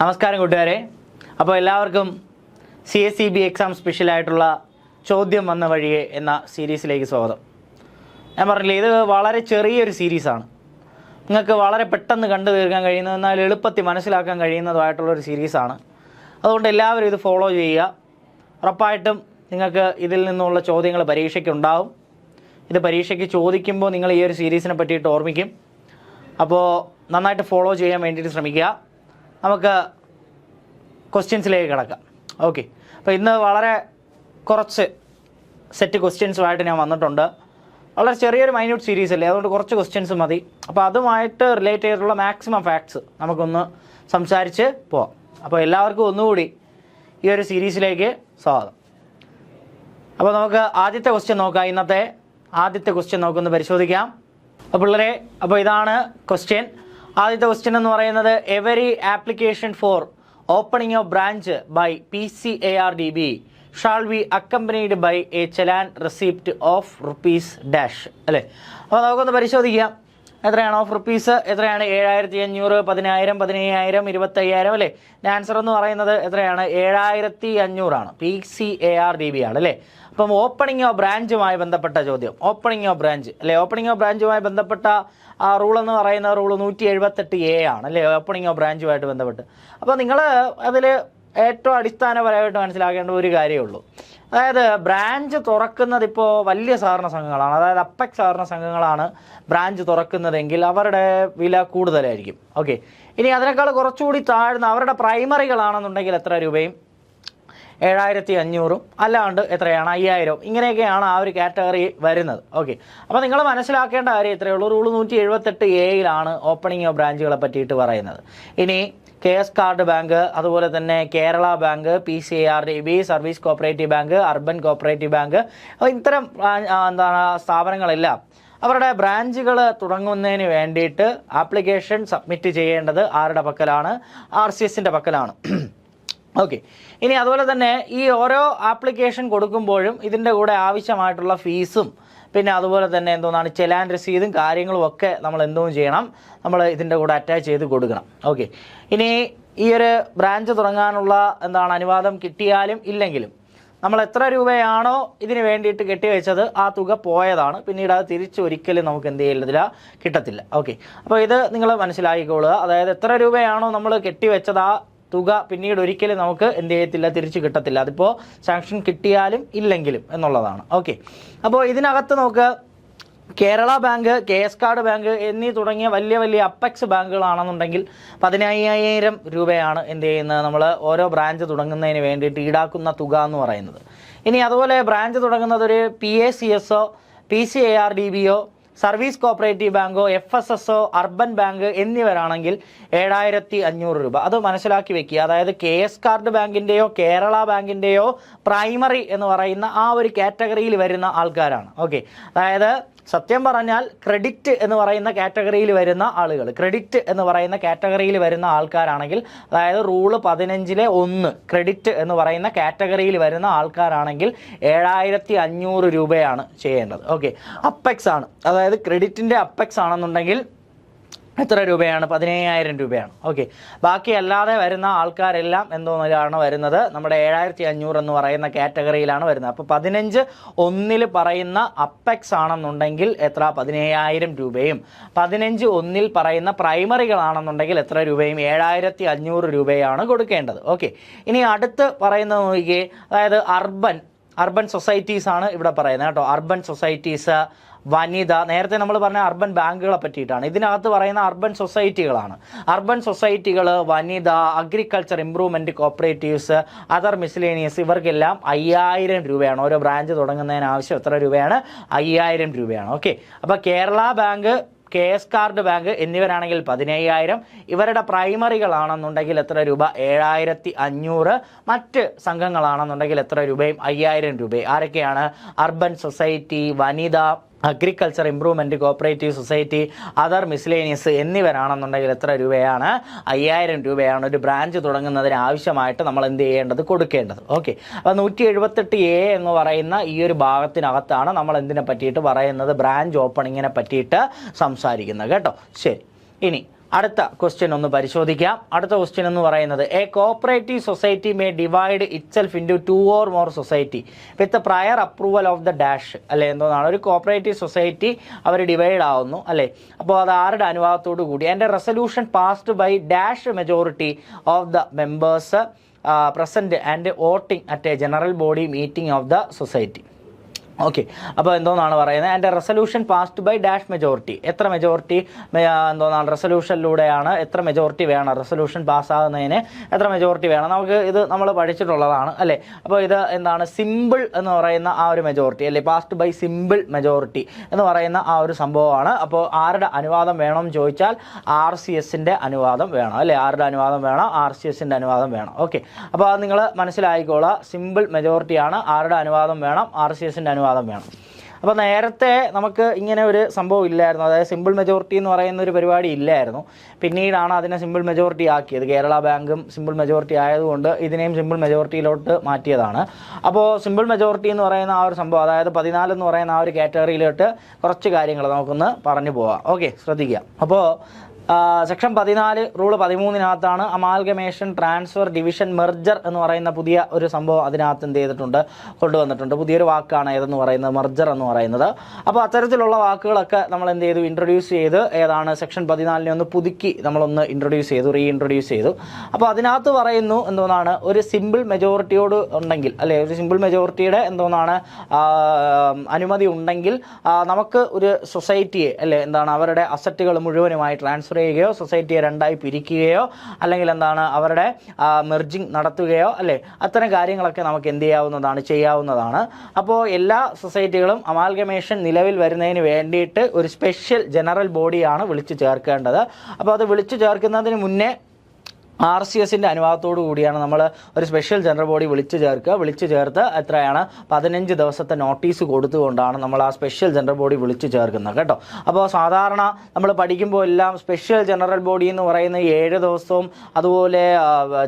നമസ്കാരം കൂട്ടുകാരെ. അപ്പോൾ എല്ലാവർക്കും C S C B exam സ്പെഷ്യലായിട്ടുള്ള ചോദ്യം വന്ന വഴിയെ എന്ന സീരീസിലേക്ക് സ്വാഗതം. ഞാൻ പറഞ്ഞില്ലേ ഇത് വളരെ ചെറിയൊരു സീരീസാണ്. നിങ്ങൾക്ക് വളരെ പെട്ടെന്ന് കണ്ടു തീർക്കാൻ കഴിയുന്ന എന്നാൽ എളുപ്പത്തിൽ മനസ്സിലാക്കാൻ കഴിയുന്നതുമായിട്ടുള്ളൊരു സീരീസാണ്. അതുകൊണ്ട് എല്ലാവരും ഇത് ഫോളോ ചെയ്യുക. ഉറപ്പായിട്ടും നിങ്ങൾക്ക് ഇതിൽ നിന്നുള്ള ചോദ്യങ്ങൾ പരീക്ഷയ്ക്ക് ഉണ്ടാവും ഇത് പരീക്ഷയ്ക്ക് ചോദിക്കുമ്പോൾ നിങ്ങൾ ഈ ഒരു സീരീസിനെ പറ്റിയിട്ട് ഓർമ്മിക്കും. അപ്പോൾ നന്നായിട്ട് ഫോളോ ചെയ്യാൻ വേണ്ടിയിട്ട് ശ്രമിക്കുക. നമുക്ക് ക്വസ്റ്റ്യൻസിലേക്ക് കിടക്കാം. ഓക്കെ അപ്പോൾ ഇന്ന് വളരെ കുറച്ച് സെറ്റ് ക്വസ്റ്റ്യൻസുമായിട്ട് ഞാൻ വന്നിട്ടുണ്ട്. വളരെ ചെറിയൊരു മൈന്യൂട്ട് സീരീസ് അല്ലേ? അതുകൊണ്ട് കുറച്ച് ക്വസ്റ്റ്യൻസ് മതി. അപ്പോൾ അതുമായിട്ട് റിലേറ്റ് ചെയ്തിട്ടുള്ള മാക്സിമം ഫാക്ട്സ് നമുക്കൊന്ന് സംസാരിച്ച് പോവാം. അപ്പോൾ എല്ലാവർക്കും ഒന്നുകൂടി ഈ ഒരു സീരീസിലേക്ക് സ്വാഗതം. അപ്പോൾ നമുക്ക് ആദ്യത്തെ ക്വസ്റ്റ്യൻ നോക്കാം. ഇന്നത്തെ ആദ്യത്തെ ക്വസ്റ്റ്യൻ നമുക്കൊന്ന് പരിശോധിക്കാം. അപ്പോൾ പിള്ളേരെ അപ്പോൾ ഇതാണ് ക്വസ്റ്റ്യൻ ആദ്യത്തെ ക്വസ്റ്റ്യൻ എന്ന് പറയുന്നത് every application for opening of branch by P C A R D B shall be accompanied by a challan receipt of rupees dash അല്ലേ? അപ്പോൾ നമുക്കൊന്ന് പരിശോധിക്കാം. എത്രയാണ്? ഓഫ് റുപ്പീസ് എത്രയാണ്? ഏഴായിരത്തി അഞ്ഞൂറ് പതിനായിരം പതിനയ്യായിരം ഇരുപത്തയ്യായിരം അല്ലേ? ആൻസർ എന്ന് പറയുന്നത് എത്രയാണ്? ഏഴായിരത്തി അഞ്ഞൂറാണ് P C A R D B ആണ് അല്ലേ? അപ്പം ഓപ്പണിംഗ് ഓഫ് ബ്രാഞ്ചുമായി ബന്ധപ്പെട്ട ചോദ്യം. ഓപ്പണിംഗ് ഓഫ് ബ്രാഞ്ച് അല്ലേ? ഓപ്പണിംഗ് ഓഫ് ബ്രാഞ്ചുമായി ബന്ധപ്പെട്ട ആ റൂൾ എന്ന് പറയുന്ന റൂൾ നൂറ്റി എഴുപത്തെട്ട് എ ആണ് അല്ലേ? ഓപ്പണിംഗ് ഓഫ് ബ്രാഞ്ചുമായിട്ട് ബന്ധപ്പെട്ട്. അപ്പോൾ നിങ്ങൾ അതിൽ ഏറ്റവും അടിസ്ഥാനപരമായിട്ട് മനസ്സിലാക്കേണ്ട ഒരു കാര്യമേ ഉള്ളൂ അതായത് ബ്രാഞ്ച് തുറക്കുന്നത് ഇപ്പോൾ വലിയ സഹകരണ സംഘങ്ങളാണ്. അതായത് അപ്പക് സഹകരണ സംഘങ്ങളാണ് ബ്രാഞ്ച് തുറക്കുന്നതെങ്കിൽ അവരുടെ വില കൂടുതലായിരിക്കും. ഓക്കെ. ഇനി അതിനേക്കാൾ കുറച്ചുകൂടി താഴ്ന്ന അവരുടെ പ്രൈമറികളാണെന്നുണ്ടെങ്കിൽ എത്ര രൂപയും? ഏഴായിരത്തി അഞ്ഞൂറും അല്ലാണ്ട് എത്രയാണ്? അയ്യായിരം ഇങ്ങനെയൊക്കെയാണ് ആ ഒരു കാറ്റഗറി വരുന്നത്. ഓക്കെ. അപ്പോൾ നിങ്ങൾ മനസ്സിലാക്കേണ്ട കാര്യം ഇത്രയേ ഉള്ളൂ. റൂൾ നൂറ്റി എഴുപത്തെട്ട് എയിലാണ് ഓപ്പണിംഗ് ഓഫ് ബ്രാഞ്ചുകളെ പറ്റിയിട്ട് പറയുന്നത്. ഇനി കെ എസ് കാർഡ് ബാങ്ക് അതുപോലെ തന്നെ Kerala bank P C R D B service cooperative bank urban cooperative bank ഇത്തരം എന്താണ് സ്ഥാപനങ്ങളെല്ലാം അവരുടെ ബ്രാഞ്ചുകൾ തുടങ്ങുന്നതിന് വേണ്ടിയിട്ട് ആപ്ലിക്കേഷൻ സബ്മിറ്റ് ചെയ്യേണ്ടത് ആരുടെ പക്കലാണ്? ആർ സി എസിന്റെ പക്കലാണ്. ഓക്കെ ഇനി അതുപോലെ തന്നെ ഈ ഓരോ ആപ്ലിക്കേഷൻ കൊടുക്കുമ്പോഴും ഇതിന്റെ കൂടെ ആവശ്യമായിട്ടുള്ള ഫീസും പിന്നെ അതുപോലെ തന്നെ എന്തോന്നാണ് ചെലാൻ രസീതും കാര്യങ്ങളും ഒക്കെ നമ്മൾ എന്തോ ചെയ്യണം. നമ്മൾ ഇതിന്റെ കൂടെ അറ്റാച്ച് ചെയ്ത് കൊടുക്കണം. ഓക്കെ ഇനി ഈ ഒരു ബ്രാഞ്ച് തുടങ്ങാനുള്ള എന്താണ് അനുവാദം കിട്ടിയാലും ഇല്ലെങ്കിലും നമ്മൾ എത്ര രൂപയാണോ ഇതിന് വേണ്ടിയിട്ട് കെട്ടിവെച്ചത് ആ തുക പോയതാണ്. പിന്നീട് അത് തിരിച്ചൊരിക്കലും നമുക്ക് എന്ത് ചെയ്യുന്നതില്ല കിട്ടത്തില്ല. ഓക്കെ അപ്പോൾ ഇത് നിങ്ങൾ മനസ്സിലാക്കിക്കൊള്ളുക അതായത് എത്ര രൂപയാണോ നമ്മൾ കെട്ടിവെച്ചത് ആ തുക പിന്നീട് ഒരിക്കലും നമുക്ക് എന്ത് ചെയ്യത്തില്ല തിരിച്ചു കിട്ടത്തില്ല. അതിപ്പോൾ സാങ്ഷൻ കിട്ടിയാലും ഇല്ലെങ്കിലും എന്നുള്ളതാണ്. ഓക്കെ അപ്പോൾ ഇതിനകത്ത് നമുക്ക് Kerala bank K S card bank എന്നീ തുടങ്ങിയ വലിയ വലിയ അപ്പെക്സ് ബാങ്കുകളാണെന്നുണ്ടെങ്കിൽ പതിനയ്യായിരം രൂപയാണ് എന്ത് ചെയ്യുന്നത്? നമ്മൾ ഓരോ ബ്രാഞ്ച് തുടങ്ങുന്നതിന് വേണ്ടിയിട്ട് ഈടാക്കുന്ന തുക എന്ന് പറയുന്നത്. ഇനി അതുപോലെ ബ്രാഞ്ച് തുടങ്ങുന്നത് ഒരു P A C S P C A R D ബിയോ service cooperative ബാങ്കോ F S S O urban bank എന്നിവരാണെങ്കിൽ ഏഴായിരത്തി അഞ്ഞൂറ് രൂപ. അത് മനസ്സിലാക്കി വെക്കുക. അതായത് കെ എസ് കാർഡ് ബാങ്കിന്റെയോ കേരള ബാങ്കിന്റെയോ പ്രൈമറി എന്ന് പറയുന്ന ആ ഒരു കാറ്റഗറിയിൽ വരുന്ന ആൾക്കാരാണ്. ഓക്കെ. അതായത് സത്യം പറഞ്ഞാൽ ക്രെഡിറ്റ് എന്ന് പറയുന്ന കാറ്റഗറിയിൽ വരുന്ന ആളുകൾ ക്രെഡിറ്റ് എന്ന് പറയുന്ന കാറ്റഗറിയിൽ വരുന്ന ആൾക്കാരാണെങ്കിൽ അതായത് റൂൾ പതിനഞ്ചിലെ ഒന്ന് ക്രെഡിറ്റ് എന്ന് പറയുന്ന കാറ്റഗറിയിൽ വരുന്ന ആൾക്കാരാണെങ്കിൽ ഏഴായിരത്തി അഞ്ഞൂറ് രൂപയാണ് ചെയ്യേണ്ടത്. ഓക്കെ. അപ്പെക്സ് ആണ്. അതായത് ക്രെഡിറ്റിന്റെ അപ്പെക്സ് ആണെന്നുണ്ടെങ്കിൽ എത്ര രൂപയാണ്? പതിനയ്യായിരം രൂപയാണ്. ഓക്കെ ബാക്കി അല്ലാതെ വരുന്ന ആൾക്കാരെല്ലാം എന്തോന്നിലാണ് വരുന്നത്? നമ്മുടെ ഏഴായിരത്തി അഞ്ഞൂറ് എന്ന് പറയുന്ന കാറ്റഗറിയിലാണ് വരുന്നത്. അപ്പോൾ പതിനഞ്ച് ഒന്നിൽ പറയുന്ന അപ്പെക്സ് ആണെന്നുണ്ടെങ്കിൽ എത്ര? പതിനയ്യായിരം രൂപയും. പതിനഞ്ച് ഒന്നിൽ പറയുന്ന പ്രൈമറികളാണെന്നുണ്ടെങ്കിൽ എത്ര രൂപയും? ഏഴായിരത്തി അഞ്ഞൂറ് രൂപയാണ് കൊടുക്കേണ്ടത്. ഓക്കെ ഇനി അടുത്ത് പറയുന്നത് നോക്കിയേ അതായത് അർബൻ അർബൻ സൊസൈറ്റീസ് ആണ് ഇവിടെ പറയുന്നത് കേട്ടോ. അർബൻ സൊസൈറ്റീസ് വനിത നേരത്തെ നമ്മൾ പറഞ്ഞ അർബൻ ബാങ്കുകളെ പറ്റിയിട്ടാണ്. ഇതിനകത്ത് പറയുന്ന അർബൻ സൊസൈറ്റികളാണ്. അർബൻ സൊസൈറ്റികൾ വനിത agriculture improvement cooperatives other miscellaneous ഇവർക്കെല്ലാം അയ്യായിരം രൂപയാണ്. ഓരോ ബ്രാഞ്ച് തുടങ്ങുന്നതിന് ആവശ്യം എത്ര രൂപയാണ്? അയ്യായിരം രൂപയാണ്. ഓക്കെ. അപ്പോൾ Kerala bank K S card bank എന്നിവരാണെങ്കിൽ പതിനയ്യായിരം. ഇവരുടെ പ്രൈമറികളാണെന്നുണ്ടെങ്കിൽ എത്ര രൂപ? ഏഴായിരത്തി അഞ്ഞൂറ് മറ്റ് സംഘങ്ങളാണെന്നുണ്ടെങ്കിൽ എത്ര രൂപയും? അയ്യായിരം രൂപയും. ആരൊക്കെയാണ്? അർബൻ സൊസൈറ്റി വനിത agriculture improvement cooperative society other miscellaneous എന്നിവരാണെന്നുണ്ടെങ്കിൽ എത്ര രൂപയാണ്? അയ്യായിരം രൂപയാണ് ഒരു ബ്രാഞ്ച് തുടങ്ങുന്നതിന് ആവശ്യമായിട്ട് നമ്മൾ എന്ത് ചെയ്യേണ്ടത് കൊടുക്കേണ്ടത്. ഓക്കെ. അപ്പോൾ നൂറ്റി എഴുപത്തെട്ട് എ എന്ന് പറയുന്ന ഈ ഒരു ഭാഗത്തിനകത്താണ് നമ്മൾ എന്തിനെ പറ്റിയിട്ട് പറയുന്നത്? ബ്രാഞ്ച് ഓപ്പണിങ്ങിനെ പറ്റിയിട്ട് സംസാരിക്കുന്നത് കേട്ടോ. ശരി. ഇനി അടുത്ത ക്വസ്റ്റ്യൻ ഒന്ന് പരിശോധിക്കാം. അടുത്ത ക്വസ്റ്റ്യൻ എന്ന് പറയുന്നത് a cooperative society may divide it itself into two or more society with prior approval of the dash അല്ലെ എന്തോന്നാണ്? ഒരു കോപ്പറേറ്റീവ് സൊസൈറ്റി അവർ ഡിവൈഡ് ആവുന്നു അല്ലേ? അപ്പോൾ അത് ആരുടെ അനുവാദത്തോടു കൂടി? എന്റെ resolution passed by dash majority of the members present and voting at a general body meeting of the society okay അപ്പോൾ എന്തോന്നാണ് പറയുന്നത്? എന്റെ resolution passed by dash majority എത്ര മെജോറിറ്റി എന്തോന്നാണ് റെസൊല്യൂഷനിലൂടെയാണ് എത്ര മെജോറിറ്റി വേണം? റെസൊല്യൂഷൻ പാസ്സാകുന്നതിന് എത്ര മെജോറിറ്റി വേണം? നമുക്ക് ഇത് നമ്മൾ പഠിച്ചിട്ടുള്ളതാണ് അല്ലേ? അപ്പോൾ ഇത് എന്താണ്? സിമ്പിൾ എന്ന് പറയുന്ന ആ ഒരു മെജോറിറ്റി അല്ലേ? പാസ്ഡ് ബൈ സിമ്പിൾ മെജോറിറ്റി എന്ന് പറയുന്ന ആ ഒരു സംഭവമാണ്. അപ്പോൾ ആരുടെ അനുവാദം വേണം ചോദിച്ചാൽ ആർ സി എസിന്റെ അനുവാദം വേണം അല്ലേ? ആരുടെ അനുവാദം വേണം? ആർ സി എസിന്റെ അനുവാദം വേണം. ഓക്കെ അപ്പോൾ അത് നിങ്ങൾ മനസ്സിലായിക്കോളാം സിമ്പിൾ മെജോറിറ്റിയാണ് ആരുടെ അനുവാദം വേണം? ആർ സി എസിന്റെ അനുവാദം വേണം. അപ്പോൾ നേരത്തെ നമുക്ക് ഇങ്ങനെ ഒരു സംഭവം ഇല്ലായിരുന്നു. അതായത് സിമ്പിൾ മെജോറിറ്റി എന്ന് പറയുന്ന ഒരു പരിപാടി ഇല്ലായിരുന്നു. പിന്നീടാണ് അതിനെ സിമ്പിൾ മെജോറിറ്റി ആക്കിയത്. കേരള ബാങ്കും സിമ്പിൾ മെജോറിറ്റി ആയതുകൊണ്ട് ഇതിനെയും സിമ്പിൾ മെജോറിറ്റിയിലോട്ട് മാറ്റിയതാണ്. അപ്പോൾ സിമ്പിൾ മെജോറിറ്റി എന്ന് പറയുന്ന ആ ഒരു സംഭവം അതായത് പതിനാല് എന്ന് പറയുന്ന ആ ഒരു കാറ്റഗറിയിലോട്ട് കുറച്ച് കാര്യങ്ങൾ നമുക്കൊന്ന് പറഞ്ഞു പോവാം. ഓക്കെ ശ്രദ്ധിക്കുക. അപ്പോൾ സെക്ഷൻ പതിനാല് റൂൾ പതിമൂന്നിനകത്താണ് അമാൽഗമേഷൻ ട്രാൻസ്ഫർ ഡിവിഷൻ മെർജർ എന്ന് പറയുന്ന പുതിയ ഒരു സംഭവം അതിനകത്ത് എന്ത് ചെയ്തിട്ടുണ്ട് കൊണ്ടുവന്നിട്ടുണ്ട്. പുതിയൊരു വാക്കാണ് ഏതെന്ന് പറയുന്നത് മെർജർ എന്ന് പറയുന്നത്. അപ്പോൾ അത്തരത്തിലുള്ള വാക്കുകളൊക്കെ നമ്മൾ എന്ത് ചെയ്തു ഇൻട്രൊഡ്യൂസ് ചെയ്ത് ഏതാണ് സെക്ഷൻ പതിനാലിനെ ഒന്ന് പുതുക്കി നമ്മളൊന്ന് ഇൻട്രൊഡ്യൂസ് ചെയ്തു റീ ഇൻട്രൊഡ്യൂസ് ചെയ്തു. അപ്പോൾ അതിനകത്ത് പറയുന്നു എന്തോന്നാണ് ഒരു സിമ്പിൾ മെജോറിറ്റിയോട് ഉണ്ടെങ്കിൽ അല്ലെ ഒരു സിമ്പിൾ മെജോറിറ്റിയുടെ എന്തോന്നാണ് അനുമതി ഉണ്ടെങ്കിൽ നമുക്ക് ഒരു സൊസൈറ്റിയെ അല്ലെ എന്താണ് അവരുടെ അസറ്റുകൾ മുഴുവനുമായി ട്രാൻസ്ഫർ ചെയ്യുകയോ സൊസൈറ്റിയെ രണ്ടായി പിരിക്കുകയോ അല്ലെങ്കിൽ എന്താണ് അവരുടെ മെർജിങ് നടത്തുകയോ അല്ലേ? അത്തരം കാര്യങ്ങളൊക്കെ നമുക്ക് എന്ത് ചെയ്യാവുന്നതാണ് ചെയ്യാവുന്നതാണ്. അപ്പോൾ എല്ലാ സൊസൈറ്റികളും അമാൽഗമേഷൻ നിലവിൽ വരുന്നതിന് വേണ്ടിയിട്ട് ഒരു സ്പെഷ്യൽ ജനറൽ ബോഡിയാണ് വിളിച്ചു ചേർക്കേണ്ടത്. അപ്പോൾ അത് വിളിച്ചു ചേർക്കുന്നതിന് മുന്നേ ആർ സി എസിന്റെ അനുവാദത്തോടു കൂടിയാണ് നമ്മൾ ഒരു സ്പെഷ്യൽ ജനറൽ ബോഡി വിളിച്ചു ചേർക്കുക. വിളിച്ചു ചേർത്ത് എത്രയാണ്? പതിനഞ്ച് ദിവസത്തെ നോട്ടീസ് കൊടുത്തുകൊണ്ടാണ് നമ്മൾ ആ സ്പെഷ്യൽ ജനറൽ ബോഡി വിളിച്ചു ചേർക്കുന്നത് കേട്ടോ. അപ്പോൾ സാധാരണ നമ്മൾ പഠിക്കുമ്പോൾ എല്ലാം സ്പെഷ്യൽ ജനറൽ ബോഡി എന്ന് പറയുന്നത് ഏഴ് ദിവസവും അതുപോലെ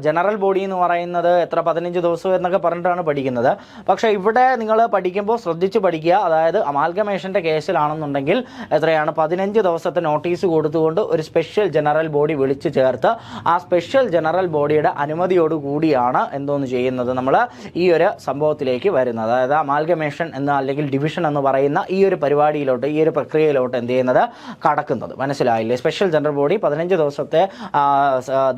ജനറൽ ബോഡി എന്ന് പറയുന്നത് എത്ര? പതിനഞ്ച് ദിവസവും എന്നൊക്കെ പറഞ്ഞിട്ടാണ് പഠിക്കുന്നത്. പക്ഷേ ഇവിടെ നിങ്ങൾ പഠിക്കുമ്പോൾ ശ്രദ്ധിച്ച് പഠിക്കുക. അതായത് അമാൽഗമേഷന്റെ കേസിലാണെന്നുണ്ടെങ്കിൽ എത്രയാണ്? പതിനഞ്ച് ദിവസത്തെ നോട്ടീസ് കൊടുത്തുകൊണ്ട് ഒരു സ്പെഷ്യൽ ജനറൽ ബോഡി വിളിച്ചു ചേർത്ത് ആ സ്പെഷ്യൽ ജനറൽ ബോഡിയുടെ അനുമതിയോടുകൂടിയാണ് എന്തോന്ന് ചെയ്യുന്നത് നമ്മൾ ഈ ഒരു സംഭവത്തിലേക്ക് വരുന്നത്. അതായത് അമാൽഗമേഷൻ എന്ന അല്ലെങ്കിൽ ഡിവിഷൻ എന്ന് പറയുന്ന ഈ ഒരു പരിപാടിയിലോട്ട് ഈ ഒരു പ്രക്രിയയിലോട്ട് എന്ത് ചെയ്യുന്നത്? കടക്കുന്നത്. മനസ്സിലായില്ലേ? സ്പെഷ്യൽ ജനറൽ ബോഡി പതിനഞ്ച് ദിവസത്തെ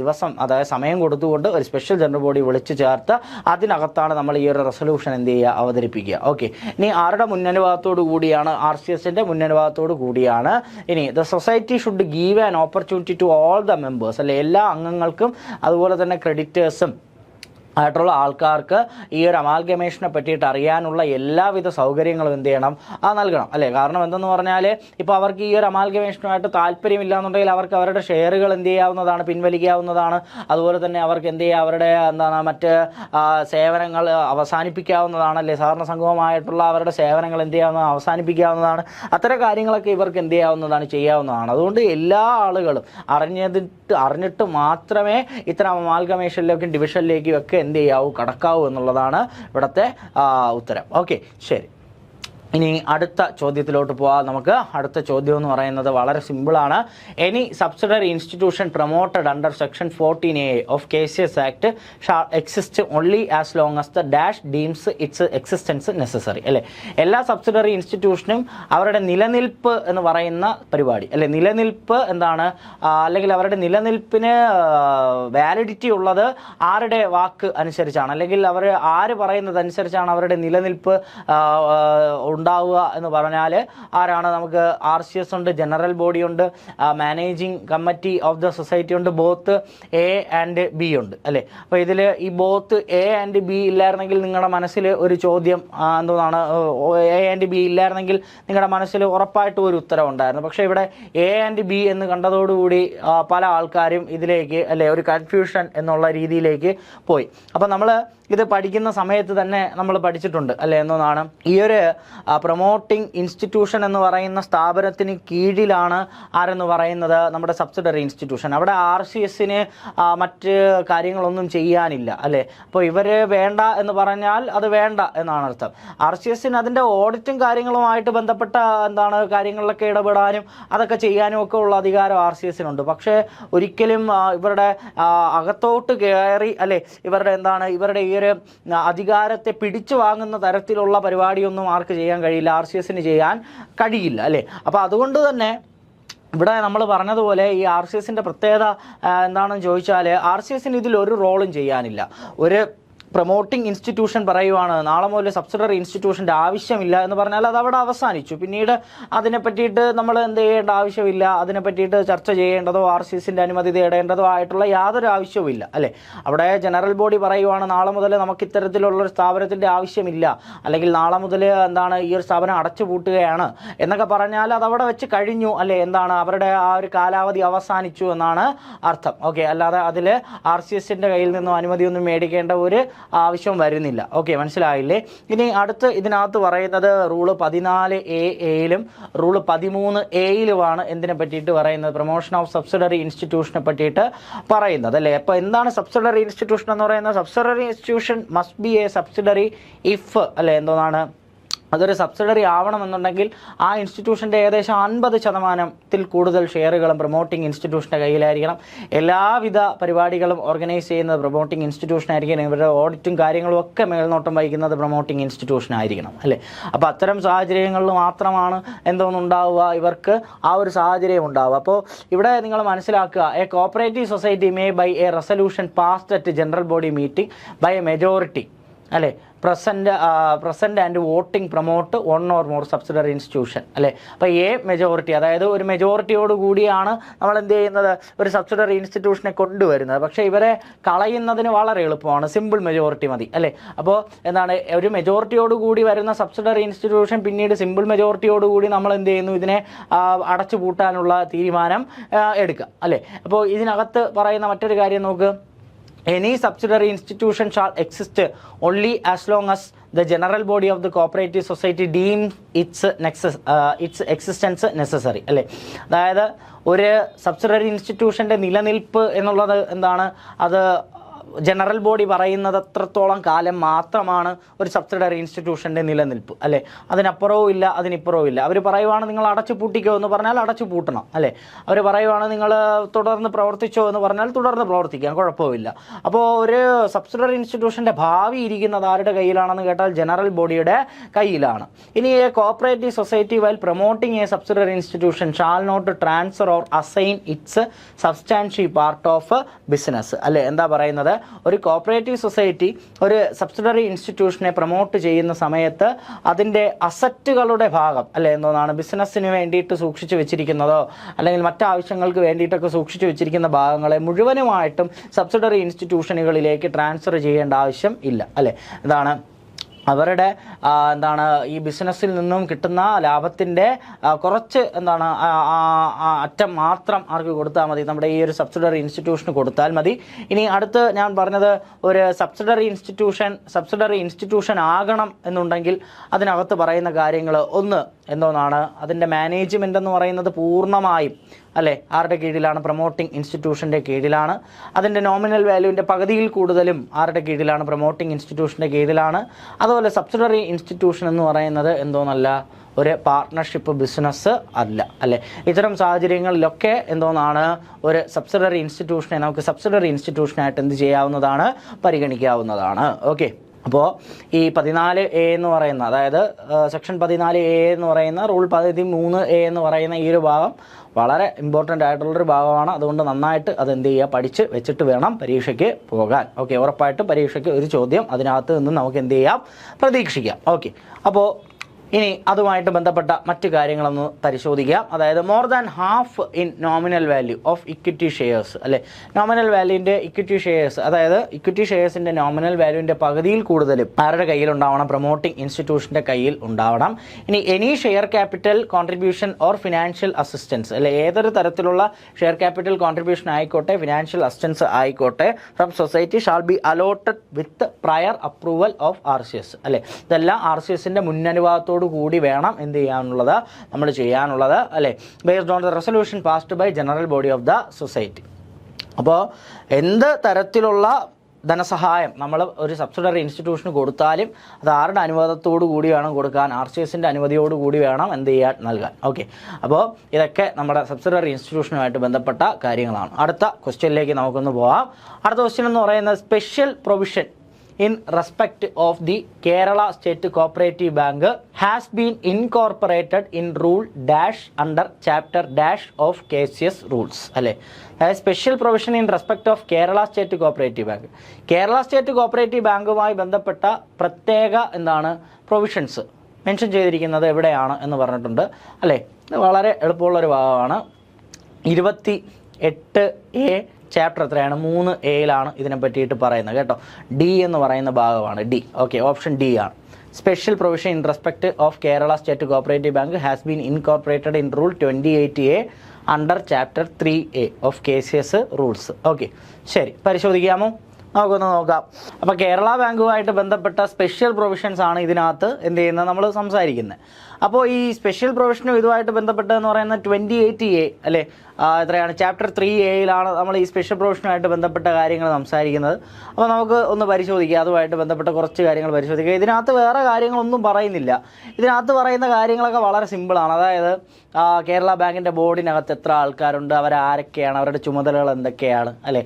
ദിവസം അതായത് സമയം കൊടുത്തുകൊണ്ട് ഒരു സ്പെഷ്യൽ ജനറൽ ബോഡി വിളിച്ചു ചേർത്ത് അതിനകത്താണ് നമ്മൾ ഈ ഒരു റെസൊല്യൂഷൻ എന്ത് ചെയ്യുക? അവതരിപ്പിക്കുക. ഓക്കെ ഇനി ആരുടെ മുന്നനുഭാഗത്തോടു കൂടിയാണ്? ആർ സി എസിന്റെ മുന്നനുഭാഗത്തോടു കൂടിയാണ്. ഇനി the society should give an opportunity to all the members അല്ലെ എല്ലാ അംഗങ്ങൾക്കും അതുപോലെ തന്നെ ക്രെഡിറ്റേഴ്സും ആയിട്ടുള്ള ആൾക്കാർക്ക് ഈ ഒരു അമാൽഗമേഷനെ പറ്റിയിട്ട് അറിയാനുള്ള എല്ലാവിധ സൗകര്യങ്ങളും എന്ത് ചെയ്യണം? അത് നൽകണം അല്ലേ? കാരണം എന്തെന്ന് പറഞ്ഞാൽ ഇപ്പോൾ അവർക്ക് ഈ ഒരു അമാൽഗമേഷനുമായിട്ട് താല്പര്യമില്ല എന്നുണ്ടെങ്കിൽ അവർക്ക് അവരുടെ ഷെയറുകൾ എന്ത് ചെയ്യാവുന്നതാണ് പിൻവലിക്കാവുന്നതാണ്. അതുപോലെ തന്നെ അവർക്ക് എന്ത് ചെയ്യുക അവരുടെ എന്താണ് മറ്റ് സേവനങ്ങൾ അവസാനിപ്പിക്കാവുന്നതാണ് അല്ലേ? സഹകരണ സംഘവുമായിട്ടുള്ള അവരുടെ സേവനങ്ങൾ എന്ത് ചെയ്യാവുന്ന അവസാനിപ്പിക്കാവുന്നതാണ്. അത്തരം കാര്യങ്ങളൊക്കെ ഇവർക്ക് എന്ത് ചെയ്യാവുന്നതാണ് ചെയ്യാവുന്നതാണ്. അതുകൊണ്ട് എല്ലാ ആളുകളും അറിഞ്ഞതിട്ട് അറിഞ്ഞിട്ട് മാത്രമേ ഇത്തരം അമാൽഗമേഷനിലേക്കും ഡിവിഷനിലേക്കും ഒക്കെ എന്ത് ചെയ്യാവൂ? കടക്കാവൂ എന്നുള്ളതാണ് ഇവിടുത്തെ ഉത്തരം. ഓക്കെ ശരി. ഇനി അടുത്ത ചോദ്യത്തിലോട്ട് പോവാം. നമുക്ക് അടുത്ത ചോദ്യം എന്ന് പറയുന്നത് വളരെ സിമ്പിളാണ് any subsidiary institution promoted under section fourteen A of K C S act exist only as long as the dash deems its existence necessary അല്ലേ? എല്ലാ സബ്സിഡറി ഇൻസ്റ്റിറ്റ്യൂഷനും അവരുടെ നിലനിൽപ്പ് എന്ന് പറയുന്ന പരിപാടി. അല്ലെ? നിലനിൽപ്പ് എന്താണ്? അല്ലെങ്കിൽ അവരുടെ നിലനിൽപ്പിന് വാലിഡിറ്റി ഉള്ളത് ആരുടെ വാക്ക് അനുസരിച്ചാണ്? അല്ലെങ്കിൽ അവർ ആര് പറയുന്നത് അനുസരിച്ചാണ് അവരുടെ നിലനിൽപ്പ് ഉണ്ടാവുക എന്ന് പറഞ്ഞാൽ ആരാണ് നമുക്ക് ആർ സി എസ് ഉണ്ട് ജനറൽ ബോഡി ഉണ്ട് managing committee of the society ഉണ്ട് ബോത്ത് എ ആൻഡ് ബി ഉണ്ട് അല്ലേ? അപ്പോൾ ഇതിൽ ഈ ബോത്ത് എ ആൻഡ് ബി ഇല്ലായിരുന്നെങ്കിൽ നിങ്ങളുടെ മനസ്സിൽ ഒരു ചോദ്യം എന്തോന്നാണ് എ ആൻഡ് ബി ഇല്ലായിരുന്നെങ്കിൽ നിങ്ങളുടെ മനസ്സിൽ ഉറപ്പായിട്ടും ഒരു ഉത്തരം ഉണ്ടായിരുന്നു. പക്ഷേ ഇവിടെ എ ആൻഡ് ബി എന്ന് കണ്ടതോടുകൂടി പല ആൾക്കാരും ഇതിലേക്ക് അല്ലെ ഒരു കൺഫ്യൂഷൻ എന്നുള്ള രീതിയിലേക്ക് പോയി. അപ്പോൾ നമ്മൾ ഇത് പഠിക്കുന്ന സമയത്ത് തന്നെ നമ്മൾ പഠിച്ചിട്ടുണ്ട് അല്ലേ എന്നൊന്നാണ് ഈ ഒരു പ്രൊമോട്ടിംഗ് ഇൻസ്റ്റിറ്റ്യൂഷൻ എന്ന് പറയുന്ന സ്ഥാപനത്തിന് കീഴിലാണ് ആരെന്ന് പറയുന്നത് നമ്മുടെ സബ്സിഡറി ഇൻസ്റ്റിറ്റ്യൂഷൻ അവിടെ ആർ സി എസിന് മറ്റ് കാര്യങ്ങളൊന്നും ചെയ്യാനില്ല അല്ലേ? അപ്പോൾ ഇവർ വേണ്ട എന്ന് പറഞ്ഞാൽ അത് വേണ്ട എന്നാണ് അർത്ഥം. ആർ സി എസിന് അതിന്റെ ഓഡിറ്റും കാര്യങ്ങളുമായിട്ട് ബന്ധപ്പെട്ട എന്താണ് കാര്യങ്ങളിലൊക്കെ ഇടപെടാനും അതൊക്കെ ചെയ്യാനും ഒക്കെ ഉള്ള അധികാരം ആർ സി എസിനുണ്ട് പക്ഷേ ഒരിക്കലും ഇവരുടെ അകത്തോട്ട് കയറി അല്ലെ ഇവരുടെ എന്താണ് ഇവരുടെ ഈ ഒരു അധികാരത്തെ പിടിച്ചു വാങ്ങുന്ന തരത്തിലുള്ള പരിപാടിയൊന്നും ആർക്ക് ചെയ്യാൻ കഴിയില്ല ആർ സി എസിന് ചെയ്യാൻ കഴിയില്ല അല്ലേ? അപ്പോൾ അതുകൊണ്ട് തന്നെ ഇവിടെ നമ്മൾ പറഞ്ഞതുപോലെ ഈ ആർ സി എസിന്റെ പ്രത്യേകത എന്താണെന്ന് ചോദിച്ചാൽ ആർ സി എസിന് ഇതിൽ ഒരു റോളും ചെയ്യാനില്ല. ഒരു പ്രൊമോട്ടിംഗ് ഇൻസ്റ്റിറ്റ്യൂഷൻ പറയുവാണ്. നാളെ മുതൽ സബ്സിഡറി ഇൻസ്റ്റിറ്റ്യൂഷന്റെ ആവശ്യമില്ല എന്ന് പറഞ്ഞാൽ അത് അവിടെ അവസാനിച്ചു. പിന്നീട് അതിനെ പറ്റിയിട്ട് നമ്മൾ എന്ത് ചെയ്യേണ്ട ആവശ്യമില്ല അതിനെ പറ്റിയിട്ട് ചർച്ച ചെയ്യേണ്ടതോ ആർ സി സിന്റെ അനുമതി തേടേണ്ടതോ ആയിട്ടുള്ള യാതൊരു ആവശ്യവുമില്ല അല്ലേ? അവിടെ ജനറൽ ബോഡി പറയുവാണ് നാളെ മുതൽ നമുക്ക് ഇത്തരത്തിലുള്ള ഒരു സ്ഥാപനത്തിന്റെ ആവശ്യമില്ല. അല്ലെങ്കിൽ നാളെ മുതൽ എന്താണ് ഈ ഒരു സ്ഥാപനം അടച്ചു പൂട്ടുകയാണ് എന്നൊക്കെ പറഞ്ഞാൽ അത് അവിടെ വെച്ച് കഴിഞ്ഞു അല്ലേ? എന്താണ് അവരുടെ ആ ഒരു കാലാവധി അവസാനിച്ചു എന്നാണ് അർത്ഥം. ഓക്കെ അല്ലാതെ അതിൽ ആർ സി എസിന്റെ കയ്യിൽ നിന്നും അനുമതിയൊന്നും മേടിക്കേണ്ട ഒരു ആവശ്യം വരുന്നില്ല. ഓക്കെ മനസ്സിലായില്ലേ? ഇനി അടുത്ത് ഇതിനകത്ത് പറയുന്നത് റൂൾ പതിനാല് എ എയിലും റൂൾ പതിമൂന്ന് എയിലുമാണ് എന്തിനെ പറ്റിയിട്ട് പറയുന്നത്? പ്രൊമോഷൻ ഓഫ് സബ്സിഡറി ഇൻസ്റ്റിറ്റ്യൂഷനെ പറ്റിയിട്ട് പറയുന്നത് അല്ലേ? അപ്പോൾ എന്താണ് സബ്സിഡറി ഇൻസ്റ്റിറ്റ്യൂഷൻ എന്ന് പറയുന്നത്? Subsidiary institution must be a subsidiary if അല്ലേ? എന്തോന്നാണ്? അതൊരു സബ്സിഡറി ആവണമെന്നുണ്ടെങ്കിൽ ആ ഇൻസ്റ്റിറ്റ്യൂഷന്റെ ഏകദേശം അൻപത് ശതമാനത്തിൽ കൂടുതൽ ഷെയറുകളും പ്രൊമോട്ടിംഗ് ഇൻസ്റ്റിറ്റ്യൂഷന്റെ കയ്യിലായിരിക്കണം. എല്ലാവിധ പരിപാടികളും ഓർഗനൈസ് ചെയ്യുന്നത് പ്രൊമോട്ടിംഗ് ഇൻസ്റ്റിറ്റ്യൂഷനായിരിക്കണം ഇവരുടെ ഓഡിറ്റും കാര്യങ്ങളും ഒക്കെ മേൽനോട്ടം വഹിക്കുന്നത് പ്രൊമോട്ടിംഗ് ഇൻസ്റ്റിറ്റ്യൂഷൻ ആയിരിക്കണം അല്ലേ? അപ്പോൾ അത്തരം സാഹചര്യങ്ങളിൽ മാത്രമാണ് എന്തോന്നുണ്ടാവുക? ഇവർക്ക് ആ ഒരു സാഹചര്യം ഉണ്ടാവുക. അപ്പോൾ ഇവിടെ നിങ്ങൾ മനസ്സിലാക്കുക a cooperative society may by a resolution passed at general body meeting by a majority അല്ലേ? Present present and voting promote one or more subsidiary institution അല്ലേ? അപ്പോൾ എ മെജോറിറ്റി അതായത് ഒരു മെജോറിറ്റിയോട് കൂടിയാണ് നമ്മൾ എന്ത് ചെയ്യുന്നത്? ഒരു സബ്സിഡറി ഇൻസ്റ്റിറ്റ്യൂഷനെ കൊണ്ടുവരുന്നത്. പക്ഷേ ഇവരെ കളയുന്നതിന് വളരെ എളുപ്പമാണ്. സിമ്പിൾ മെജോറിറ്റി മതി അല്ലേ? അപ്പോൾ എന്താണ്? ഒരു മെജോറിറ്റിയോട് കൂടി വരുന്ന സബ്സിഡറി ഇൻസ്റ്റിറ്റ്യൂഷൻ പിന്നീട് സിമ്പിൾ മെജോറിറ്റിയോട് കൂടി നമ്മൾ എന്ത് ചെയ്യുന്നു? ഇതിനെ അടച്ചു പൂട്ടാനുള്ള തീരുമാനം എടുക്കുക അല്ലേ? അപ്പോൾ ഇതിനകത്ത് പറയുന്ന മറ്റൊരു കാര്യം നോക്ക്. Any subsidiary institution shall exist only as long as the general body of the cooperative society deem its nexus its existence necessary അല്ലേ? അതായത് ഒരു സബ്സിഡറി ഇൻസ്റ്റിറ്റ്യൂഷന്റെ നിലനിൽപ്പ് എന്നുള്ളത് എന്താണ്? അത് ജനറൽ ബോഡി പറയുന്നത് അത്രത്തോളം കാലം മാത്രമാണ് ഒരു സബ്സിഡറി ഇൻസ്റ്റിറ്റ്യൂഷന്റെ നിലനിൽപ്പ് അല്ലേ? അതിനപ്പുറവും ഇല്ല അതിനിപ്പുറവും ഇല്ല. അവർ പറയുവാണ് നിങ്ങൾ അടച്ചു പൂട്ടിക്കോ എന്ന് പറഞ്ഞാൽ അടച്ചു പൂട്ടണം അല്ലേ? അവർ പറയുവാണ് നിങ്ങൾ തുടർന്ന് പ്രവർത്തിച്ചോ എന്ന് പറഞ്ഞാൽ തുടർന്ന് പ്രവർത്തിക്കാം കുഴപ്പമില്ല. അപ്പോൾ ഒരു സബ്സിഡറി ഇൻസ്റ്റിറ്റ്യൂഷന്റെ ഭാവി ഇരിക്കുന്നത് ആരുടെ കയ്യിലാണെന്ന് കേട്ടാൽ ജനറൽ ബോഡിയുടെ കയ്യിലാണ്. ഇനി a cooperative society while promoting a subsidiary institution shall not transfer or assign its substantial part of business അല്ലേ? എന്താ പറയുന്നത്? ഒരു കോപ്പറേറ്റീവ് സൊസൈറ്റി ഒരു സബ്സിഡറി ഇൻസ്റ്റിറ്റ്യൂഷനെ പ്രൊമോട്ട് ചെയ്യുന്ന സമയത്ത് അതിന്റെ അസറ്റുകളുടെ ഭാഗം അല്ലെ എന്തോന്നാണ് ബിസിനസ്സിന് വേണ്ടിയിട്ട് സൂക്ഷിച്ചു വെച്ചിരിക്കുന്നതോ അല്ലെങ്കിൽ മറ്റാവശ്യങ്ങൾക്ക് വേണ്ടിയിട്ടൊക്കെ സൂക്ഷിച്ചു വെച്ചിരിക്കുന്ന ഭാഗങ്ങളെ മുഴുവനുമായിട്ടും സബ്സിഡറി ഇൻസ്റ്റിറ്റ്യൂഷനുകളിലേക്ക് ട്രാൻസ്ഫർ ചെയ്യേണ്ട ആവശ്യം ഇല്ല അല്ലേ? എന്താണ് അവരുടെ എന്താണ് ഈ ബിസിനസ്സിൽ നിന്നും കിട്ടുന്ന ലാഭത്തിന്റെ കുറച്ച് എന്താണ് അറ്റം മാത്രം ആർക്ക് കൊടുത്താൽ മതി. നമ്മുടെ ഈ ഒരു സബ്സിഡറി ഇൻസ്റ്റിറ്റ്യൂഷന് കൊടുത്താൽ മതി. ഇനി അടുത്ത് ഞാൻ പറഞ്ഞത് ഒരു സബ്സിഡറി ഇൻസ്റ്റിറ്റ്യൂഷൻ സബ്സിഡറി ഇൻസ്റ്റിറ്റ്യൂഷൻ ആകണം എന്നുണ്ടെങ്കിൽ അതിനകത്ത് പറയുന്ന കാര്യങ്ങൾ ഒന്ന് എന്തോന്നാണ് അതിന്റെ മാനേജ്മെന്റ് എന്ന് പറയുന്നത് പൂർണമായും അല്ലേ? ആരുടെ കീഴിലാണ്? പ്രൊമോട്ടിംഗ് ഇൻസ്റ്റിറ്റ്യൂഷന്റെ കീഴിലാണ്. അതിന്റെ നോമിനൽ വാല്യൂവിന്റെ പകുതിയിൽ കൂടുതലും ആരുടെ കീഴിലാണ്? പ്രൊമോട്ടിംഗ് ഇൻസ്റ്റിറ്റ്യൂഷന്റെ കീഴിലാണ്. അതുപോലെ സബ്സിഡറി ഇൻസ്റ്റിറ്റ്യൂഷൻ എന്ന് പറയുന്നത് എന്തോന്നല്ല? ഒരു പാർട്ട്ണർഷിപ്പ് ബിസിനസ് അല്ല അല്ലേ? ഇത്തരം സാഹചര്യങ്ങളിലൊക്കെ എന്തോന്നാണ്? ഒരു സബ്സിഡറി ഇൻസ്റ്റിറ്റ്യൂഷനെ നമുക്ക് സബ്സിഡറി ഇൻസ്റ്റിറ്റ്യൂഷനായിട്ട് എന്ത് ചെയ്യാവുന്നതാണ്? പരിഗണിക്കാവുന്നതാണ്. ഓക്കെ അപ്പോൾ ഈ പതിനാല് എ എന്ന് പറയുന്ന അതായത് സെക്ഷൻ പതിനാല് എ എന്ന് പറയുന്ന റൂൾ പതിമൂന്ന് എ എന്ന് പറയുന്ന ഈ ഒരു ഭാഗം വളരെ ഇമ്പോർട്ടന്റ് ആയിട്ടുള്ളൊരു ഭാഗമാണ്. അതുകൊണ്ട് നന്നായിട്ട് അത് എന്ത് ചെയ്യുക പഠിച്ച് വെച്ചിട്ട് വേണം പരീക്ഷയ്ക്ക് പോകാൻ. ഓക്കെ ഉറപ്പായിട്ട് പരീക്ഷയ്ക്ക് ഒരു ചോദ്യം അതിനകത്ത് നിന്ന് നമുക്ക് എന്ത് ചെയ്യാം? പ്രതീക്ഷിക്കാം. ഓക്കെ അപ്പോൾ ഇനി അതുമായിട്ട് ബന്ധപ്പെട്ട മറ്റു കാര്യങ്ങളൊന്ന് പരിശോധിക്കാം അതായത് more than half in nominal value of equity shares അല്ലെ? നോമിനൽ വാല്യൂവിന്റെ ഇക്വിറ്റി ഷെയർസ് അതായത് ഇക്വിറ്റി ഷെയർസിന്റെ നോമിനൽ വാല്യൂവിന്റെ പകുതിയിൽ കൂടുതലും ആരുടെ കയ്യിൽ ഉണ്ടാവണം? പ്രൊമോട്ടിംഗ് ഇൻസ്റ്റിറ്റ്യൂഷന്റെ കയ്യിൽ ഉണ്ടാവണം. ഇനി any share capital contribution or financial assistance അല്ലെ? ഏതൊരു തരത്തിലുള്ള ഷെയർ ക്യാപിറ്റൽ കോൺട്രിബ്യൂഷൻ ആയിക്കോട്ടെ ഫിനാൻഷ്യൽ അസിസ്റ്റൻസ് ആയിക്കോട്ടെ from society shall be allotted with prior approval of R C S അല്ലെ? ഇതെല്ലാം ആർ സി എസിന്റെ മുന്നനുഭവത്തോട് അനുമതിയോട് കൂടി വേണം എന്ത് ചെയ്യാനുള്ളത്? നമ്മൾ ചെയ്യാനുള്ളത് അല്ലേ? Based on the resolution passed by general body of the society അപ്പോൾ എന്ത് തരത്തിലുള്ള ധനസഹായം നമ്മൾ ഒരു സബ്സിഡറി ഇൻസ്റ്റിറ്റ്യൂഷന് കൊടുത്താലും അത് ആരുടെ അനുവാദത്തോടു കൂടി വേണം കൊടുക്കാൻ? ആർ സി എസിന്റെ അനുമതിയോട് കൂടി വേണം എന്ത് ചെയ്യാൻ നൽകാൻ. ഓക്കെ അപ്പോൾ ഇതൊക്കെ നമ്മുടെ സബ്സിഡറി ഇൻസ്റ്റിറ്റ്യൂഷനുമായിട്ട് ബന്ധപ്പെട്ട കാര്യങ്ങളാണ്. അടുത്ത ക്വസ്റ്റ്യനിലേക്ക് നമുക്കൊന്ന് പോകാം അടുത്ത ക്വസ്റ്റ്യൻ എന്ന് പറയുന്നത് special provision in the Kerala state cooperative bank has been incorporated in rule dash under chapter dash of K C S rules അല്ലേ? അതായത് special provision in respect of Kerala state cooperative bank Kerala state cooperative ബാങ്കുമായി ബന്ധപ്പെട്ട പ്രത്യേക എന്താണ്? Provisions mention ചെയ്തിരിക്കുന്നത് എവിടെയാണ് എന്ന് പറഞ്ഞിട്ടുണ്ട്. അല്ലേ? ഇത് വളരെ എളുപ്പമുള്ളൊരു ഭാഗമാണ്. ഇരുപത്തി എട്ട് എ ചാപ്റ്റർ എത്രയാണ്? മൂന്ന് എയിലാണ് ഇതിനെ പറ്റിയിട്ട് പറയുന്നത് കേട്ടോ. ഡി എന്ന് പറയുന്ന ഭാഗമാണ് ഡി ഓക്കെ ഓപ്ഷൻ ഡി ആണ്. Special provision in respect of Kerala state cooperative bank has been incorporated in rule twenty eight A under chapter three A of K C S rules okay ശരി. പരിശോധിക്കാമോ? നമുക്കൊന്ന് നോക്കാം. അപ്പോൾ കേരള ബാങ്കുമായിട്ട് ബന്ധപ്പെട്ട special provisions ആണ് ഇതിനകത്ത് എന്ത് ചെയ്യുന്നത്? നമ്മൾ സംസാരിക്കുന്നത് അപ്പോൾ ഈ സ്പെഷ്യൽ പ്രൊവിഷനും ഇതുമായിട്ട് ബന്ധപ്പെട്ടതെന്ന് പറയുന്ന ട്വന്റി എയ്റ്റ് എ അല്ലേ എത്രയാണ്? ചാപ്റ്റർ ത്രീ എയിലാണ് നമ്മൾ ഈ സ്പെഷ്യൽ പ്രൊവിഷനുമായിട്ട് ബന്ധപ്പെട്ട കാര്യങ്ങൾ സംസാരിക്കുന്നത്. അപ്പോൾ നമുക്ക് ഒന്ന് പരിശോധിക്കാം. അതുമായിട്ട് ബന്ധപ്പെട്ട കുറച്ച് കാര്യങ്ങൾ പരിശോധിക്കുക ഇതിനകത്ത് വേറെ കാര്യങ്ങളൊന്നും പറയുന്നില്ല. ഇതിനകത്ത് പറയുന്ന കാര്യങ്ങളൊക്കെ വളരെ സിമ്പിളാണ് അതായത് കേരള ബാങ്കിന്റെ ബോർഡിനകത്ത് എത്ര ആൾക്കാരുണ്ട്? അവരാരൊക്കെയാണ് അവരുടെ ചുമതലകൾ എന്തൊക്കെയാണ്? അല്ലേ?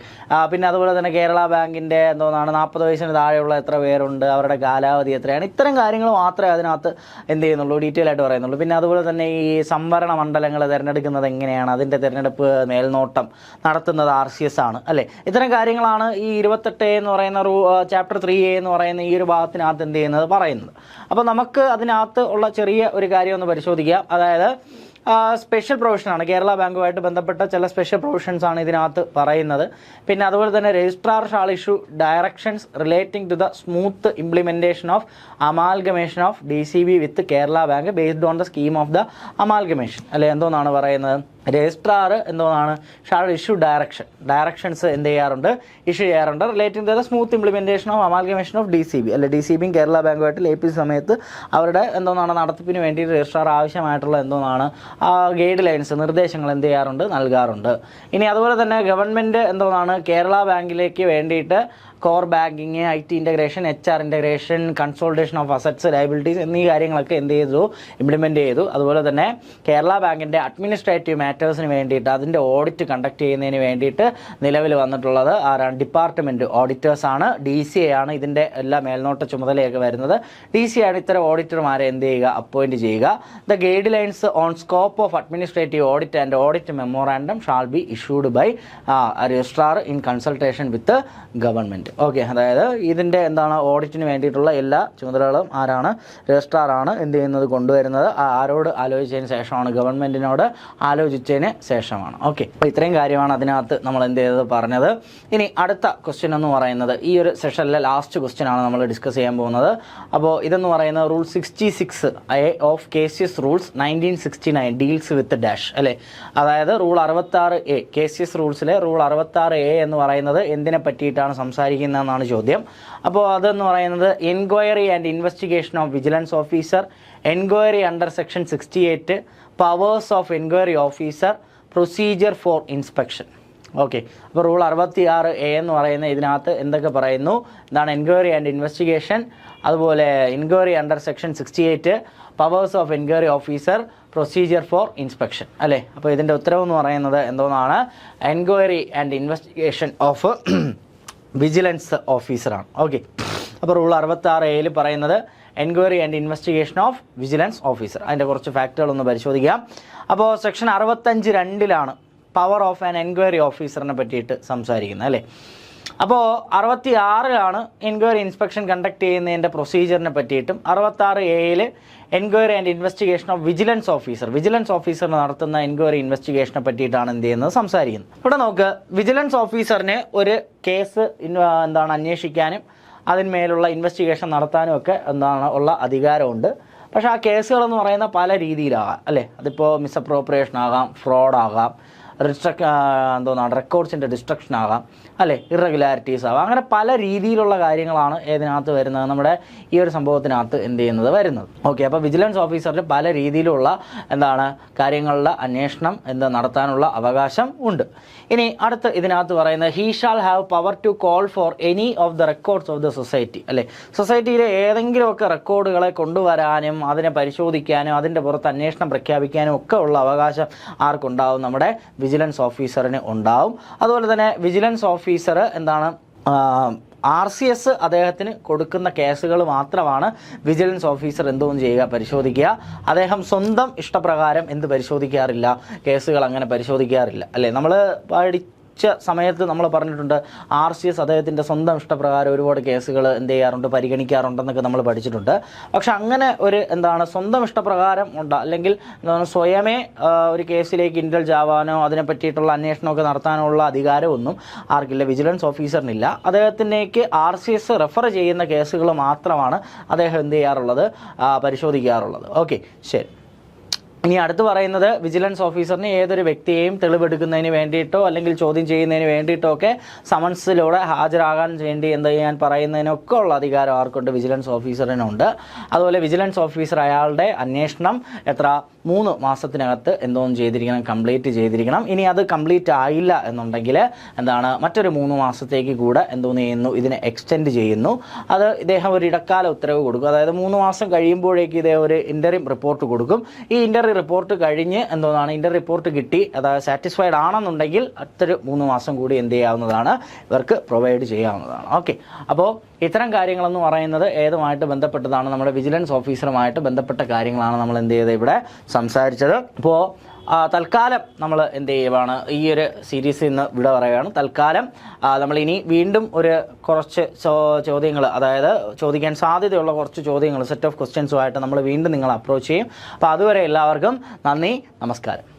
പിന്നെ അതുപോലെ തന്നെ കേരള ബാങ്കിന്റെ എന്തോന്നാണ്? നാൽപ്പത് വയസ്സിന് താഴെയുള്ള എത്ര പേരുണ്ട്? അവരുടെ കാലാവധി എത്രയാണ്? ഇത്തരം കാര്യങ്ങൾ മാത്രമേ അതിനകത്ത് എന്ത് ചെയ്യുന്നുള്ളൂ. ഡീറ്റെയിൽ ആയിട്ട് പറയുന്നുള്ളൂ. പിന്നെ അതുപോലെ തന്നെ ഈ സംവരണ മണ്ഡലങ്ങൾ തിരഞ്ഞെടുക്കുന്നത് എങ്ങനെയാണ്? അതിന്റെ തിരഞ്ഞെടുപ്പ് മേൽനോട്ടം നടത്തുന്നത് ആർ സി എസ് ആണ് അല്ലേ? ഇത്തരം കാര്യങ്ങളാണ് ഈ ഇരുപത്തെട്ട് എന്ന് പറയുന്ന ഒരു ചാപ്റ്റർ ത്രീ എ എന്ന് പറയുന്ന ഈ ഒരു ഭാഗത്തിനകത്ത് എന്ത് ചെയ്യുന്നത് പറയുന്നത്. അപ്പോൾ നമുക്ക് അതിനകത്ത് ഉള്ള ചെറിയ ഒരു കാര്യം ഒന്ന് പരിശോധിക്കാം. അതായത് സ്പെഷ്യൽ പ്രൊവിഷനാണ് കേരള ബാങ്കുമായിട്ട് ബന്ധപ്പെട്ട ചില സ്പെഷ്യൽ പ്രൊവിഷൻസ് ആണ് ഇതിനകത്ത് പറയുന്നത്. പിന്നെ അതുപോലെ തന്നെ registrar shall issue directions relating to the smooth implementation of amalgamation of D C B with Kerala bank based on the scheme of the amalgamation അല്ലെ? എന്തോന്നാണ് പറയുന്നത്? രജിസ്ട്രാർ എന്തോന്നാണ് ഷാൾ ഇഷ്യൂ ഡയറക്ഷൻ ഡയറക്ഷൻസ് എന്ത് ചെയ്യാറുണ്ട്? ഇഷ്യൂ ചെയ്യാറുണ്ട്. Relating to the smooth implementation of amalgamation of D C B അല്ലെ D C ബിയും കേരള ബാങ്കുമായിട്ട് ലയിപ്പിച്ച സമയത്ത് അവരുടെ എന്തോന്നാണ് നടത്തിപ്പിന് വേണ്ടി രജിസ്ട്രാർ ആവശ്യമായിട്ടുള്ള എന്തോന്നാണ് ഗൈഡ് ലൈൻസ് നിർദ്ദേശങ്ങൾ എന്ത് ചെയ്യാറുണ്ട്? നൽകാറുണ്ട്. ഇനി അതുപോലെ തന്നെ ഗവൺമെന്റ് എന്തോന്നാണ് കേരള ബാങ്കിലേക്ക് വേണ്ടിയിട്ട് core banking I T integration H R integration consultation of assets liabilities എന്നീ കാര്യങ്ങളൊക്കെ എന്ത് ചെയ്തു? ഇംപ്ലിമെന്റ് ചെയ്തു. അതുപോലെ തന്നെ കേരള ബാങ്കിന്റെ അഡ്മിനിസ്ട്രേറ്റീവ് മാറ്റേഴ്സിന് വേണ്ടിയിട്ട് അതിന്റെ ഓഡിറ്റ് കണ്ടക്ട് ചെയ്യുന്നതിന് വേണ്ടിയിട്ട് നിലവിൽ വന്നിട്ടുള്ളത് ആരാണ്? ഡിപ്പാർട്ട്മെന്റ് ഓഡിറ്റേഴ്സാണ് ഡി സി എ ആണ് ഇതിന്റെ എല്ലാ മേൽനോട്ട ചുമതലയൊക്കെ വരുന്നത്. ഡി സി ആണ് ഇത്തരം ഓഡിറ്റർമാരെ എന്ത് ചെയ്യുക? അപ്പോയിന്റ് ചെയ്യുക. The guidelines on scope of administrative audit and audit memorandum shall be issued by registrar in consultation with government okay അതായത് ഇതിന്റെ എന്താണ് ഓഡിറ്റിന് വേണ്ടിയിട്ടുള്ള എല്ലാ ചുമതലകളും ആരാണ്? രജിസ്ട്രാർ ആണ് എന്ത് ചെയ്യുന്നത് കൊണ്ടുവരുന്നത്. ആരോട് ആലോചിച്ചതിന് ശേഷമാണ് ഗവൺമെന്റിനോട് ആലോചിച്ചതിന് ശേഷമാണ്. ഓക്കെ അപ്പോൾ ഇത്രയും കാര്യമാണ് അതിനകത്ത് നമ്മൾ എന്ത് ചെയ്തത് പറഞ്ഞത്. ഇനി അടുത്ത ക്വസ്റ്റ്യൻ എന്ന് പറയുന്നത് ഈ ഒരു സെഷനിലെ ലാസ്റ്റ് ക്വസ്റ്റ്യൻ ആണ് നമ്മൾ ഡിസ്കസ് ചെയ്യാൻ പോകുന്നത്. അപ്പോൾ ഇതെന്ന് പറയുന്നത് rule sixty six A of K C S rules nineteen sixty nine deals with dash അല്ലേ? അതായത് റൂൾ അറുപത്താറ് എ കെ സി എസ് റൂൾസിലെ റൂൾ അറുപത്താറ് എ എന്ന് പറയുന്നത് എന്തിനെ പറ്റിയിട്ടാണ് സംസാരിക്കുന്നതെന്നാണ് ചോദ്യം. അപ്പോൾ അതെന്ന് പറയുന്നത് enquiry and investigation of vigilance officer enquiry under section sixty eight powers of enquiry officer procedure for inspection okay അപ്പോൾ റൂൾ അറുപത്തി ആറ് എ എന്ന് പറയുന്ന ഇതിനകത്ത് എന്തൊക്കെ പറയുന്നു? എന്താണ് എൻക്വയറി ആൻഡ് ഇൻവെസ്റ്റിഗേഷൻ അതുപോലെ enquiry under section sixty eight powers of enquiry officer procedure for inspection അല്ലേ? അപ്പോൾ ഇതിന്റെ ഉത്തരവ് എന്ന് പറയുന്നത് എന്തോന്നാണ്? Enquiry and investigation of vigilance ഓഫീസറാണ്. ഓക്കെ. അപ്പോൾ റൂൾ അറുപത്തി ആറ് എയിൽ പറയുന്നത് enquiry and investigation of vigilance officer. അതിന്റെ കുറച്ച് ഫാക്റ്റുകളൊന്ന് പരിശോധിക്കാം. അപ്പോൾ സെക്ഷൻ അറുപത്തഞ്ച് രണ്ടിലാണ് പവർ ഓഫ് ആൻ എൻക്വയറി ഓഫീസറിനെ പറ്റിയിട്ട് സംസാരിക്കുന്നത് അല്ലേ? അപ്പോൾ അറുപത്തി ആറിലാണ് എൻക്വയറി ഇൻസ്പെക്ഷൻ കണ്ടക്ട് ചെയ്യുന്നതിന്റെ പ്രൊസീജിയറിനെ പറ്റിയിട്ടും അറുപത്താറ് എയിൽ enquiry and investigation of vigilance officer. Vigilance officer നടത്തുന്ന എൻക്വയറി ഇൻവെസ്റ്റിഗേഷനെ പറ്റിയിട്ടാണ് എന്ത് ചെയ്യുന്നത് സംസാരിക്കുന്നത്. ഇവിടെ നോക്ക് വിജിലൻസ് ഓഫീസറിന് ഒരു കേസ് എന്താണ് അന്വേഷിക്കാനും അതിന്മേലുള്ള ഇൻവെസ്റ്റിഗേഷൻ നടത്താനും ഒക്കെ എന്താണ് ഉള്ള അധികാരമുണ്ട്. പക്ഷേ ആ കേസുകളെന്ന് പറയുന്ന പല രീതിയിലാകാം. അല്ലേ? അതിപ്പോൾ മിസ്അപ്രോപ്രിയേഷൻ ആകാം ഫ്രോഡ് ആകാം റിസ്ട്രക് എന്തോന്നാണ് റെക്കോർഡ്സിന്റെ ഡിസ്ട്രക്ഷൻ ആകാം അല്ലേ? ഇറഗുലാരിറ്റീസ് ആവാം അങ്ങനെ പല രീതിയിലുള്ള കാര്യങ്ങളാണ് ഇതിനകത്ത് വരുന്നത്. നമ്മുടെ ഈ ഒരു സംഭവത്തിനകത്ത് എന്ത് ചെയ്യുന്നത്? വരുന്നത്. ഓക്കെ അപ്പോൾ വിജിലൻസ് ഓഫീസറിന് പല രീതിയിലുള്ള എന്താണ് കാര്യങ്ങളുടെ അന്വേഷണം എന്ത് നടത്താനുള്ള അവകാശം ഉണ്ട്. ഇനി അടുത്ത് ഇതിനകത്ത് പറയുന്നത് he shall have power to call for any of the records of the society അല്ലേ? സൊസൈറ്റിയിലെ ഏതെങ്കിലുമൊക്കെ റെക്കോർഡുകളെ കൊണ്ടുവരാനും അതിനെ പരിശോധിക്കാനും അതിന്റെ പുറത്ത് അന്വേഷണം പ്രഖ്യാപിക്കാനും ഒക്കെ ഉള്ള അവകാശം ആർക്കുണ്ടാവും? നമ്മുടെ വിജിലൻസ് ഓഫീസറിന് ഉണ്ടാവും. അതുപോലെ തന്നെ വിജിലൻസ് ഓഫീസർ എന്താണ് ആർ സി എസ് അദ്ദേഹത്തിന് കൊടുക്കുന്ന കേസുകൾ മാത്രമാണ് വിജിലൻസ് ഓഫീസർ എന്തോന്ന് ചെയ്യുക പരിശോധിക്കുക. അദ്ദേഹം സ്വന്തം ഇഷ്ടപ്രകാരം എന്ത് പരിശോധിക്കാറില്ല കേസുകൾ അങ്ങനെ പരിശോധിക്കാറില്ല. അല്ലേ? നമ്മൾ പഠിച്ച സമയത്ത് നമ്മൾ പറഞ്ഞിട്ടുണ്ട് ആർ സി എസ് അദ്ദേഹത്തിന്റെ സ്വന്തം ഇഷ്ടപ്രകാരം ഒരുപാട് കേസുകൾ എന്ത് ചെയ്യാറുണ്ട് പരിഗണിക്കാറുണ്ടെന്നൊക്കെ നമ്മൾ പഠിച്ചിട്ടുണ്ട്. പക്ഷെ അങ്ങനെ ഒരു എന്താണ് സ്വന്തം ഇഷ്ടപ്രകാരം ഉണ്ട് അല്ലെങ്കിൽ സ്വയമേ ഒരു കേസിലേക്ക് ഇൻഡൽജ് ആവാനോ അതിനെ പറ്റിയിട്ടുള്ള അന്വേഷണമൊക്കെ നടത്താനുള്ള അധികാരമൊന്നും ആർക്കില്ല. വിജിലൻസ് ഓഫീസറിനില്ല. അദ്ദേഹത്തിനേക്ക് ആർ സി എസ് റെഫർ ചെയ്യുന്ന കേസുകൾ മാത്രമാണ് അദ്ദേഹം എന്ത് ചെയ്യാറുള്ളത് പരിശോധിക്കാറുള്ളത്. ഓക്കെ ശരി. ഇനി അടുത്ത് പറയുന്നത് വിജിലൻസ് ഓഫീസറിന് ഏതൊരു വ്യക്തിയെയും തെളിവെടുക്കുന്നതിന് വേണ്ടിയിട്ടോ അല്ലെങ്കിൽ ചോദ്യം ചെയ്യുന്നതിന് വേണ്ടിയിട്ടോ ഒക്കെ സമൻസിലൂടെ ഹാജരാകാൻ വേണ്ടി എന്ത് ചെയ്യാൻ പറയുന്നതിനൊക്കെ ഉള്ള അധികാരം ആർക്കുണ്ട്? വിജിലൻസ് ഓഫീസറിനുണ്ട്. അതുപോലെ വിജിലൻസ് ഓഫീസർ അയാളുടെ അന്വേഷണം എത്ര? മൂന്ന് മാസത്തിനകത്ത് എന്തോന്ന് ചെയ്തിരിക്കണം കംപ്ലീറ്റ് ചെയ്തിരിക്കണം. ഇനി അത് കംപ്ലീറ്റ് ആയില്ല എന്നുണ്ടെങ്കിൽ എന്താണ്? മറ്റൊരു മൂന്ന് മാസത്തേക്ക് കൂടെ എന്തോന്ന് ചെയ്യുന്നു? ഇതിനെ എക്സ്റ്റെൻഡ് ചെയ്യുന്നു. അത് ഇദ്ദേഹം ഒരു ഇടക്കാല ഉത്തരവ് കൊടുക്കും. അതായത് മൂന്ന് മാസം കഴിയുമ്പോഴേക്ക് ഇദ്ദേഹം ഒരു ഇന്ററിം റിപ്പോർട്ട് കൊടുക്കും. ഈ ഇന്റർ റിപ്പോർട്ട് കഴിഞ്ഞ് എന്തോന്നാണ് ഇന്റർ റിപ്പോർട്ട് കിട്ടി. അതായത് സാറ്റിസ്ഫൈഡ് ആണെന്നുണ്ടെങ്കിൽ അടുത്തൊരു മൂന്ന് മാസം കൂടി എന്ത് ചെയ്യാവുന്നതാണ്. ഇവർക്ക് പ്രൊവൈഡ് ചെയ്യാവുന്നതാണ്. ഓക്കെ അപ്പോൾ ഇത്തരം കാര്യങ്ങളെന്ന് പറയുന്നത് ഏതുമായിട്ട് ബന്ധപ്പെട്ടതാണ്? നമ്മുടെ വിജിലൻസ് ഓഫീസറുമായിട്ട് ബന്ധപ്പെട്ട കാര്യങ്ങളാണ് നമ്മൾ എന്ത് ചെയ്തത് ഇവിടെ സംസാരിച്ചത്. അപ്പോൾ തൽക്കാലം നമ്മൾ എന്ത് ചെയ്യുവാണ്? ഈ ഒരു സീരീസിൽ നിന്ന് വിട പറയുകയാണ് തൽക്കാലം നമ്മൾ ഇനി വീണ്ടും ഒരു കുറച്ച് ചോദ്യങ്ങൾ അതായത് ചോദിക്കാൻ സാധ്യതയുള്ള കുറച്ച് ചോദ്യങ്ങൾ സെറ്റ് ഓഫ് ക്വസ്റ്റ്യൻസുമായിട്ട് നമ്മൾ വീണ്ടും നിങ്ങൾ അപ്രോച്ച് ചെയ്യും. അപ്പോൾ അതുവരെ എല്ലാവർക്കും നന്ദി നമസ്കാരം.